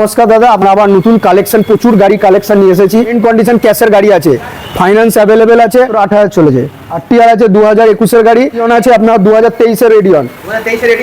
নমস্কার দাদা, আমরা আবার নতুন কালেকশন প্রচুর গাড়ি কালেকশন নিয়ে এসেছি। ইন কন্ডিশন ক্যাশের গাড়ি আছে। ফাইন্যান্স অ্যাভেলেবেল আছে আট হাজার চলেছে। আর টিআর আছে দু হাজার একুশের গাড়ি আছে আপনার দু হাজার তেইশের রেডিয়ন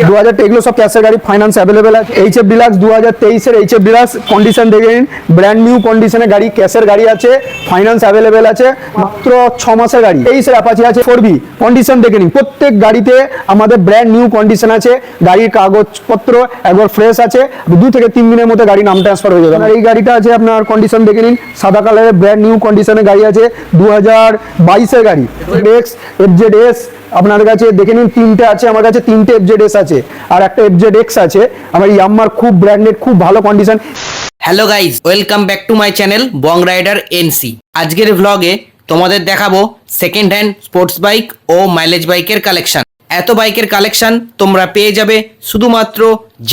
দু হাজার এগুলো সব ক্যাশের গাড়ি ফাইন্যান্স অ্যাভেলেবেল আছে। এইচ এফ ডিলাক্স দু হাজার তেইশের এইচ এফ ডিলাক্স কন্ডিশন দেখে নিন। ব্র্যান্ড নিউ কন্ডিশনে গাড়ি ক্যাশের গাড়ি আছে ফাইন্যান্স অ্যাভেলেবেল আছে। মাত্র ছ মাসের গাড়ি। তেইশের অ্যাপাচি আছে ফোর বি কন্ডিশন দেখে নিন। প্রত্যেক গাড়িতে আমাদের ব্র্যান্ড নিউ কন্ডিশন আছে। গাড়ির কাগজপত্র একবার ফ্রেশ আছে। দু থেকে তিন দিনের মধ্যে গাড়ি নাম ট্রান্সফার হয়ে যাবে। এই গাড়িটা আছে আপনার কন্ডিশন দেখে নিন। সাদা কালারের ব্র্যান্ড নিউ কন্ডিশনের গাড়ি আছে দু হাজার বাইশের গাড়ি। এক্স এফজেড এস আপনার কাছে দেখে নিন, তিনটে আছে, আমার কাছে তিনটে এফজেড এস আছে, আর একটা এফজেড এক্স আছে। আমার ইয়াম্মার খুব ব্র্যান্ডেড খুব ভালো condition hello guys welcome back to my channel bong rider N আজকের ভ্লগে তোমাদের দেখাবো সেকেন্ড হ্যান্ড স্পোর্টস বাইক ও মাইলেজ বাইকের কালেকশন এত বাইকের কালেকশন তোমরা পেয়ে যাবে শুধুমাত্র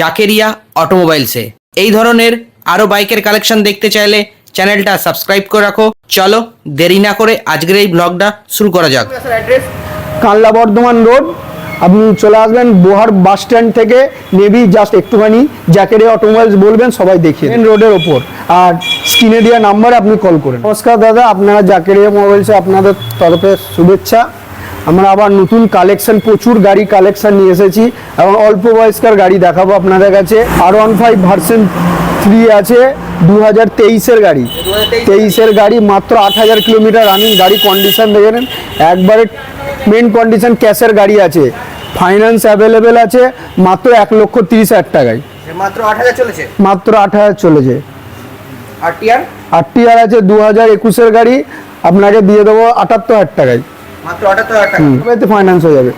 জাকেরিয়া অটোমোবাইলসে। এই ধরনের আরও বাইকের কালেকশন দেখতে চাইলে চ্যানেলটা সাবস্ক্রাইব করে রাখো। চলো, দেরি না করে আজকের এই ব্লগটা শুরু করা যাক। কানলা বর্ধমান রোড, আপনি চলে আসবেন বোহার বাস স্ট্যান্ড থেকে। নেবি জাস্ট একটুখানি জ্যাকেটে অটোমোবাইলস বলবেন, সবাই দেখিয়ে রোডের ওপর আর স্ক্রিনে দেওয়া নাম্বারে আপনি কল করেন। নমস্কার দাদা, আপনারা জাকেরিয়া মোবাইলসে আপনাদের তরফে শুভেচ্ছা। আমরা আবার নতুন কালেকশন প্রচুর গাড়ি কালেকশন নিয়ে এসেছি। এবং অল্প বয়স্কার গাড়ি দেখাবো আপনাদের কাছে। R one five version three আছে। দু হাজার তেইশের গাড়ি। তেইশের গাড়ি মাত্র আট হাজার কিলোমিটার রানিং গাড়ি কন্ডিশন দেখে নেন। একবারে মেন কন্ডিশন ক্যাশের গাড়ি আছে। ফাইন্যান্স অ্যাভেলেবেল আছে মাত্র এক লক্ষ তিরিশ হাজার টাকায়। মাত্র আট হাজার চলেছে? মাত্র আট হাজার চলেছে। আর টিয়ার আর টিআর আছে দু হাজার একুশের গাড়ি। আপনাকে দিয়ে দেবো আটাত্তর হাজার টাকায়। মাত্র আটাত্তর হাজার এতে ফাইন্যান্স হয়ে যাবে।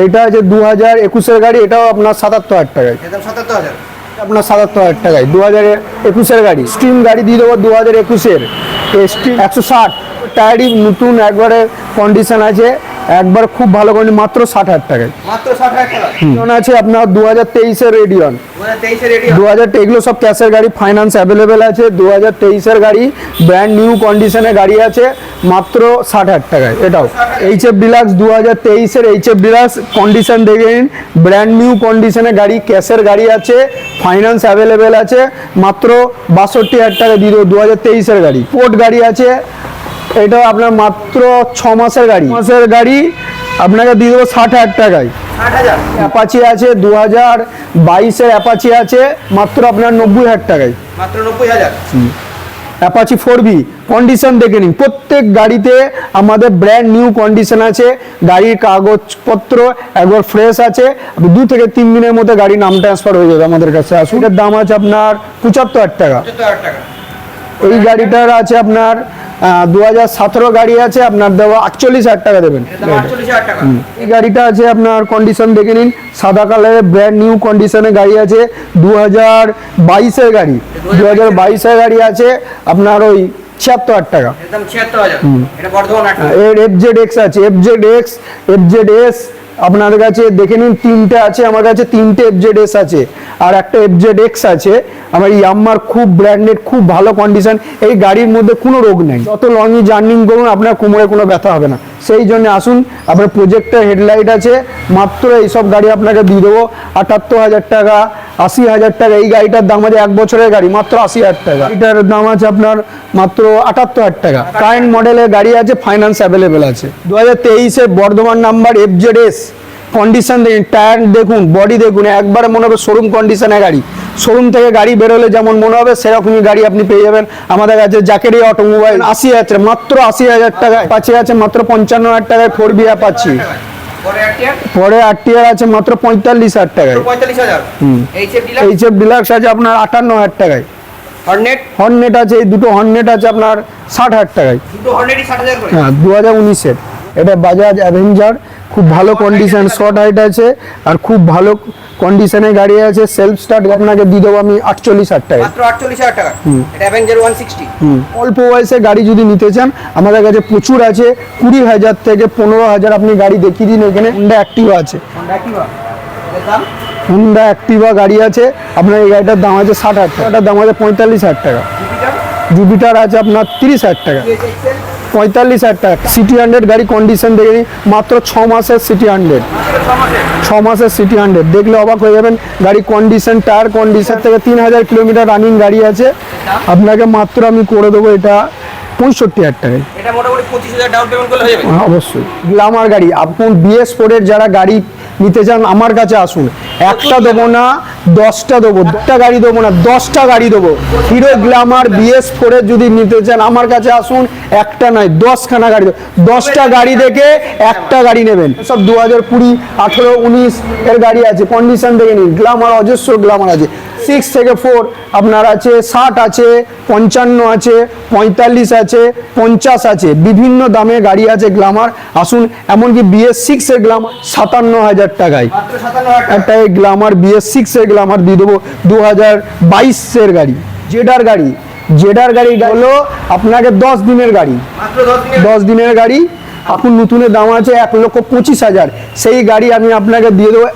এইটা আছে দু হাজার একুশের গাড়ি এটাও আপনার সাতাত্তর হাজার টাকায়। সাতাত্তর হাজার। আপনার সাতাত্তর হাজার টাকায়। দু হাজার একুশের গাড়ি। স্টিম গাড়ি দিয়ে দেবো দু হাজার একুশের। স্ট্রিম একশো ষাট। টায়ারই নতুন একবারে কন্ডিশন আছে। একবার খুব ভালো কন্ডিশন মাত্র ষাট হাজার টাকায়। মাত্র ষাট হাজার টাকা। রেডিয়ন আছে আপনার দু হাজার তেইশের রেডিয়ন? দু হাজার দু হাজার এগুলো সব ক্যাশের গাড়ি ফাইন্যান্স অ্যাভেলেবেল আছে। দু হাজার তেইশের গাড়ি ব্র্যান্ড নিউ কন্ডিশনে গাড়ি আছে মাত্র ষাট হাজার টাকায়। এটাও। এইচ এফ ডিলাক্স দু হাজার তেইশের এইচ এফ ডিলাক্স কন্ডিশন দেখে নিন। ব্র্যান্ড নিউ কন্ডিশনে গাড়ি ক্যাশের গাড়ি আছে ফাইন্যান্স অ্যাভেলেবেল আছে মাত্র বাষট্টি হাজার টাকা দিয়ে দেবো দু হাজার তেইশের গাড়ি। পোর্ট গাড়ি আছে এটা আপনার মাত্র ছ মাসের গাড়ি। মাসের গাড়ি আপনাকে দিয়ে দেবো ষাট হাজার টাকায়। অ্যাপাচি আছে দু হাজার বাইশের অ্যাপাচি আছে মাত্র আপনার নব্বই হাজার টাকায়। মাত্র নব্বই হাজার? অ্যাপাচি ফোর বি কন্ডিশন দেখে নিন। প্রত্যেক গাড়িতে আমাদের ব্র্যান্ড নিউ কন্ডিশন আছে গাড়ির কাগজপত্র একবার ফ্রেশ আছে। দু থেকে তিন দিনের মধ্যে গাড়ি নাম ট্রান্সফার হয়ে যাবে আমাদের কাছে। আসুন। দাম আছে আপনার পঁচাত্তর হাজার টাকা। এই গাড়িটার আছে আপনার দু হাজার সতেরো গাড়ি আছে আপনার দেওয়া আটচল্লিশ হাজার টাকা দেবেন। এই গাড়িটা আছে আপনার কন্ডিশন দেখে নিন সাদা কালারের ব্র্যান্ড নিউ কন্ডিশনের গাড়ি আছে দু হাজার বাইশের গাড়ি দু হাজার বাইশের গাড়ি আছে আপনার ওই ছিয়াত্তর হাজার টাকা। এর এফ জেড এক্স আছে F Z X F Z S আপনার কাছে দেখে নিন, তিনটে আছে, আমার কাছে তিনটে এফজেড এস আছে, আর একটা এফজেড এক্স আছে। আমার ইয়াম্মার খুব ব্র্যান্ডেড খুব ভালো কন্ডিশন এই গাড়ির মধ্যে কোনো রোগ নেই। যত লং জার্নিং করুন, আপনার কোমরে কোনো ব্যথা হবে না। সেই জন্য আসুন আপনার প্রজেক্টের হেডলাইট আছে, মাত্র এইসব গাড়ি আপনাকে দিয়ে দেবো, আটাত্তর হাজার টাকা, আশি হাজার টাকা, এই গাড়িটার দাম আছে এক বছরের গাড়ি, মাত্র আশি হাজার টাকা। এটার দাম আছে আপনার মাত্র আটাত্তর হাজার টাকা। কারেন্ট মডেলের গাড়ি আছে ফাইন্যান্স অ্যাভেলেবেল আছে। দু হাজার তেইশে Bardhaman number F Z S condition দেখুন টায়ার দেখুন বডি দেখুন একবারে মনে হবে শোরুম কন্ডিশনের গাড়ি। শোরুম থেকে গাড়ি বেরোলে যেমন মনে হবে সেরকমই গাড়ি আপনি পেয়ে যাবেন। আমাদের কাছে জাকেরি অটোমোবাইল আশি হাজার মাত্র আশি হাজার টাকায় পাচ্ছি আছে মাত্র পঞ্চান্ন হাজার টাকায় ফোর বি পাচ্ছি। পরে এক টিয়ার? পরে আর টিআর আছে মাত্র পঁয়তাল্লিশ হাজার টাকায়। পঁয়তাল্লিশ হাজার? এইচ এফ ডিলার ডিলাক্স আছে আপনার আটান্ন হাজার টাকায়। হর্নেট হর্নেট আছে এই দুটো হর্নেট আছে আপনার ষাট হাজার টাকায়। হ্যাঁ দু হাজার উনিশের। এটা বাজাজ অ্যাভেঞ্জার খুব ভালো কন্ডিশন শর্ট হাইট আছে আর খুব ভালো কন্ডিশনে গাড়ি আছে সেলফ স্টার্ট আপনাকে দিয়ে দেবো আমি আটচল্লিশ হাজার টাকায় মাত্র আটচল্লিশ হাজার টাকা। এটা অ্যাভেঞ্জার ওয়ান সিক্সটি হুম। অল্প বয়সে গাড়ি যদি নিতে চান আমাদের কাছে প্রচুর আছে কুড়ি হাজার থেকে পনেরো হাজার আপনি গাড়ি দেখিয়ে দিন এখানে হুন্ডা অ্যাক্টিভা আছে। হুন্ডা অ্যাক্টিভা গাড়ি আছে আপনার এই গাড়িটার দাম আছে ষাট হাজার টাকা দাম আছে পঁয়তাল্লিশ হাজার টাকা। জুপিটার আছে আপনার তিরিশ হাজার টাকা। পঁয়তাল্লিশ হাজার টাকা। সিটি হান্ড্রেড গাড়ি কন্ডিশন দেখে নিই মাত্র ছ মাসের সিটি হান্ড্রেড ছ মাসের সিটি হান্ড্রেড দেখলে অবাক হয়ে যাবেন গাড়ি কন্ডিশন টায়ার কন্ডিশন থেকে তিন হাজার কিলোমিটার রানিং গাড়ি আছে। আপনাকে মাত্র আমি করে দেবো এটা পঁয়ষট্টি হাজার টাকায়। হ্যাঁ, অবশ্যই। গ্লামার গাড়ি আপনার বিএস ফোরের যারা গাড়ি নিতে চান আমার কাছে আসুন। একটা দেবো না, দশটা দেবো, দুটা গাড়ি দেবো না, দশটা গাড়ি দেবো। হিরো গ্ল্যামার বিএস ফোরের যদি নিতে চান আমার কাছে আসুন, একটা নয়, দশখানা গাড়ি দশটা গাড়ি দেখে একটা গাড়ি নেবেন। সব দু হাজার কুড়ি, আঠেরো, উনিশ এর গাড়ি আছে কন্ডিশন দেখে নিন। গ্ল্যামার, অজস্র গ্ল্যামার আছে। সিক্স থেকে ফোর আপনার আছে ষাট আছে পঞ্চান্ন আছে পঁয়তাল্লিশ আছে পঞ্চাশ আছে। বিভিন্ন দামে গাড়ি আছে গ্লামার। আসুন এমনকি বিএস সিক্স এর গ্লামার সাতান্ন হাজার টাকায়। একটা এই গ্লামার বিএস সিক্স এর গ্লামার দিয়ে দেবো দু হাজার বাইশের গাড়ি। জেডার গাড়ি। জেডার গাড়ি হলো আপনাকে দশ দিনের গাড়ি। দশ দিনের গাড়ি। এখন নতুনের দাম আছে এক লক্ষ পঁচিশ হাজার। সেই গাড়ি আমি আপনাকে দিয়ে দেবো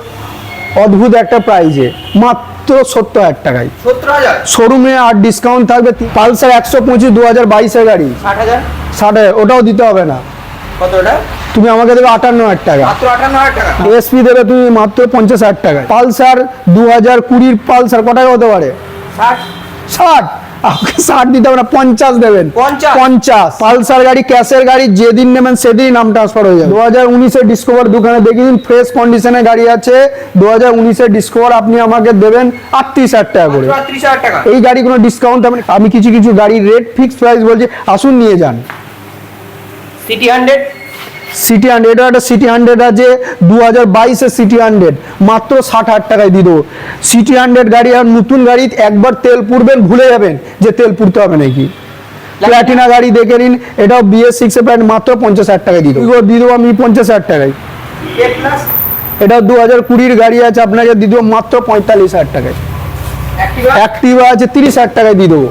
অদ্ভুত একটা প্রাইজে মাত্র সত্তর হাজার টাকায়। শোরুমে আর ডিসকাউন্ট থাকবে পালসার একশো পঁচিশ দু হাজার বাইশের গাড়ি। ষাট হাজার? ওটাও দিতে হবে না। তুমি আমাকে দেবে আটান্ন হাজার টাকা। মাত্র আটান্ন হাজার টাকা? এসপি দেবে তুমি মাত্র পঞ্চাশ হাজার টাকা পালসার দু হাজার কুড়ির পালসার কটায় হতে পারে? ষাট। ষাট। আমাকে ষাট দিতে হবে না পঞ্চাশ দেবেন। পঞ্চাশ? পালসার গাড়ি ক্যাশের গাড়ি যেদিন নেবেন সেদিনই নাম ট্রান্সফার হয়ে যাবে। দু হাজার উনিশের ডিসকভার দোকানে দেখে দিন ফ্রেশ কন্ডিশনে গাড়ি আছে। দু হাজার উনিশের ডিসকভার আপনি আমাকে দেবেন আটত্রিশ হাজার টাকা করে। এই গাড়ি কোনো ডিসকাউন্ট হবে। আমি কিছু কিছু গাড়ির রেট ফিক্স প্রাইস বলছি আসুন নিয়ে যান। সিটি হান্ড্রেড সিটি হান্ড্রেড এটা একটা সিটি হান্ড্রেড আছে দু হাজার বাইশের সিটি হান্ড্রেড মাত্র ষাট হাজার টাকায় দিয়ে দেবো। সিটি হান্ড্রেড গাড়ি আর নতুন গাড়ি একবার তেল পুরবেন ভুলে যাবেন যে তেল পুরতে হবে নাকি। প্ল্যাটিনা গাড়ি দেখে নিন এটাও বিএস সিক্স এর প্যান্ট মাত্র পঞ্চাশ হাজার টাকায় দিয়ে দেবো। দিয়ে দেবো আমি পঞ্চাশ হাজার টাকায়। এ এটা দু হাজার কুড়ির গাড়ি আছে আপনাকে দিয়ে দেবো মাত্র পঁয়তাল্লিশ হাজার টাকায়। অ্যাক্টিভা অ্যাক্টিভা আছে তিরিশ হাজার টাকায় দিয়ে দেবো।